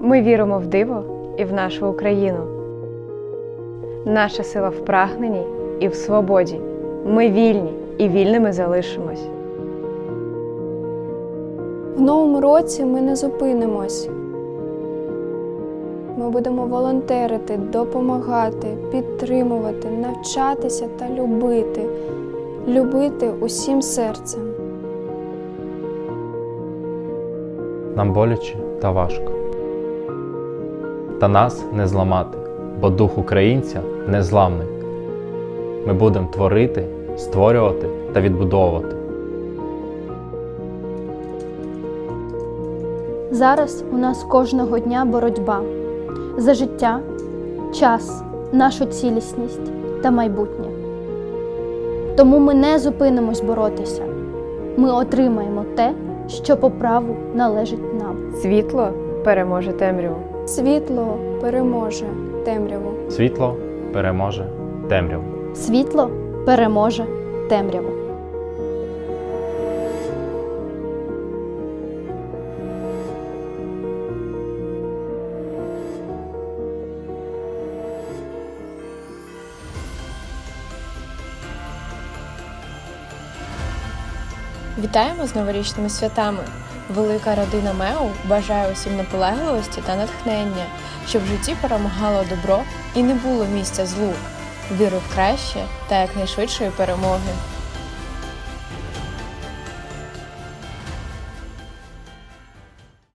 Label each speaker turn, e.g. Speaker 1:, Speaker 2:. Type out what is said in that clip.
Speaker 1: Ми віримо в диво і в нашу Україну. Наша сила в прагненні і в свободі. Ми вільні і вільними залишимось.
Speaker 2: В новому році ми не зупинимось. Ми будемо волонтерити, допомагати, підтримувати, навчатися та любити. Любити усім серцем.
Speaker 3: Нам боляче та важко. Та нас не зламати, бо дух українця незламний. Ми будемо творити, створювати та відбудовувати.
Speaker 4: Зараз у нас кожного дня боротьба за життя, час, нашу цілісність та майбутнє. Тому ми не зупинимось боротися. Ми отримаємо те, що по праву належить нам.
Speaker 1: Світло переможе темряву.
Speaker 2: Світло переможе темряву.
Speaker 3: Світло переможе темряву.
Speaker 4: Світло переможе темряву.
Speaker 5: Вітаємо з новорічними святами! Велика родина Меу бажає усім наполегливості та натхнення, щоб в житті перемагало добро і не було місця злу, віру в краще та якнайшвидшої перемоги.